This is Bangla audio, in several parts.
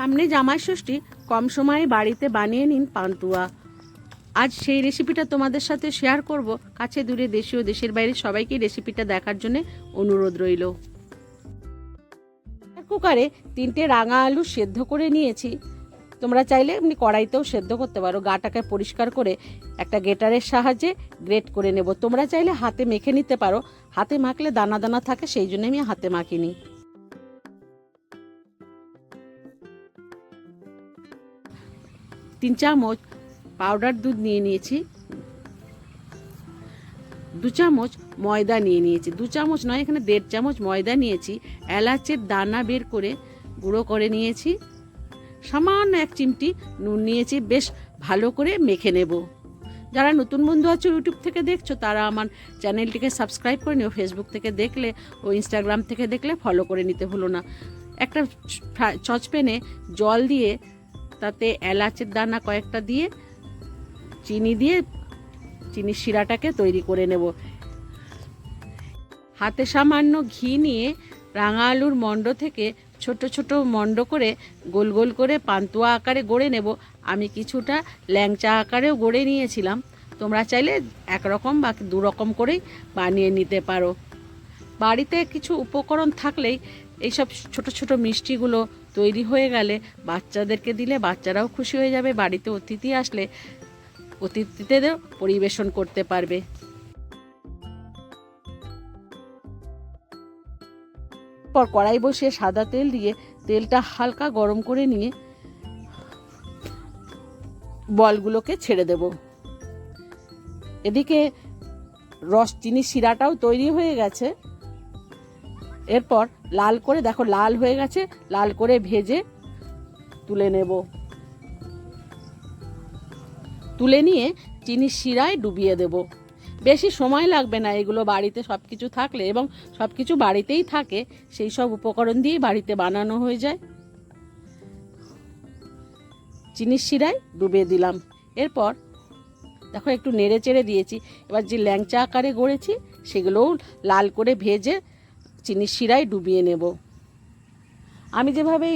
সামনে জামাই ষষ্ঠী কম সময়ে বাড়িতে বানিয়ে নিন পান্তুয়া। আজ সেই রেসিপিটা তোমাদের সাথে শেয়ার করব। কাছে দূরে দেশে ও দেশের বাইরে সবাইকে রেসিপিটা দেখার জন্য অনুরোধ রইল। কুকারে তিনটে রাঙা আলু সেদ্ধ করে নিয়েছি। তোমরা চাইলে এমনি কড়াইতেও সেদ্ধ করতে পারো। গাটাকে পরিষ্কার করে একটা গেটারের সাহায্যে গ্রেট করে নেব। তোমরা চাইলে হাতে মেখে নিতে পারো। হাতে মাখলে দানা দানা থাকে, সেই জন্য আমি হাতে মাখিনি। তিন চামচ পাউডার দুধ নিয়ে নিয়েছি। দু চামচ ময়দা নিয়ে নিয়েছি। দু চামচ নয়, এখানে দেড় চামচ ময়দা নিয়েছি। এলাচের দানা বের করে গুঁড়ো করে নিয়েছি। সামান্য এক চিমটি নুন নিয়েছি, বেশ ভালো করে মেখে নেব। যারা নতুন বন্ধু আছো ইউটিউব থেকে দেখছ, তারা আমার চ্যানেলটিকে সাবস্ক্রাইব করে নিও। ফেসবুক থেকে দেখলে ও ইনস্টাগ্রাম থেকে দেখলে ফলো করে নিতে ভুলো না। একটা চচপেনে জল দিয়ে তাতে এলাচের দানা কয়েকটা দিয়ে, চিনি দিয়ে, চিনির শিরাটাকে তৈরি করে নেব। হাতে সামান্য ঘি নিয়ে রাঙা আলুর মণ্ড থেকে ছোট ছোট মণ্ড করে গোল গোল করে পান্তুয়া আকারে গড়ে নেব। আমি কিছুটা ল্যাংচা আকারেও গড়ে নিয়েছিলাম। তোমরা চাইলে একরকম বা দু রকম করেই বানিয়ে নিতে পারো। বাড়িতে কিছু উপকরণ থাকলেই এইসব ছোট ছোট মিষ্টিগুলো তৈরি হয়ে গেলে বাচ্চাদেরকে দিলে বাচ্চারাও খুশি হয়ে যাবে, বাড়িতে অতিথি আসলে অতিথিদেরও পরিবেশন করতে পারবে। পর কড়াই বসিয়ে সাদা তেল দিয়ে তেলটা হালকা গরম করে নিয়ে বলগুলোকে ছেড়ে দেব। এদিকে রস চিনি শিরাটাও তৈরি হয়ে গেছে। এরপর লাল করে, দেখো লাল হয়ে গেছে, লাল করে ভেজে তুলে নেব। তুলে নিয়ে চিনির শিরায় ডুবিয়ে দেব। বেশি সময় লাগবে না, এগুলো বাড়িতে সব কিছু থাকলে এবং সব কিছু বাড়িতেই থাকে, সেই সব উপকরণ দিয়েই বাড়িতে বানানো হয়ে যায়। চিনির শিরায় ডুবিয়ে দিলাম। এরপর দেখো একটু নেড়ে চেড়ে দিয়েছি। এবার যে ল্যাংচা আকারে গড়েছি, সেগুলোও লাল করে ভেজে চিনির শিরায় ডুবিয়ে নেব। আমি যেভাবে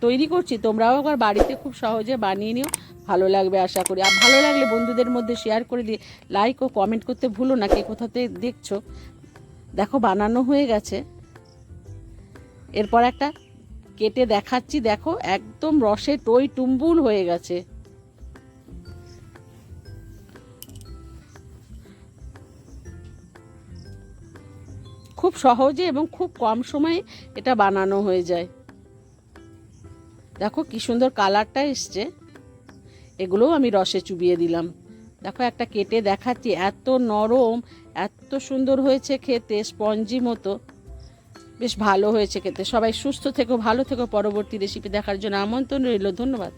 তৈরি করছি, তোমরাও একবার বাড়িতে খুব সহজে বানিয়ে নিও। ভালো লাগবে আশা করি। আর ভালো লাগলে বন্ধুদের মধ্যে শেয়ার করে দিয়ে লাইক ও কমেন্ট করতে ভুলো না কে কোথাতে দেখছ। দেখো বানানো হয়ে গেছে। এরপর একটা কেটে দেখাচ্ছি। দেখো একদম রসে টই টুম্বুল হয়ে গেছে। খুব সহজে এবং খুব কম সময়ে এটা বানানো হয়ে যায়। দেখো কি সুন্দর কালারটা এসছে। এগুলোও আমি রসে চুবিয়ে দিলাম। দেখো একটা কেটে দেখাচ্ছি, এত নরম, এত সুন্দর হয়েছে খেতে, স্পঞ্জি মতো। বেশ ভালো হয়েছে খেতে। সবাই সুস্থ থেকো, ভালো থেকো। পরবর্তী রেসিপি দেখার জন্য আমন্ত্রণ রইল। ধন্যবাদ।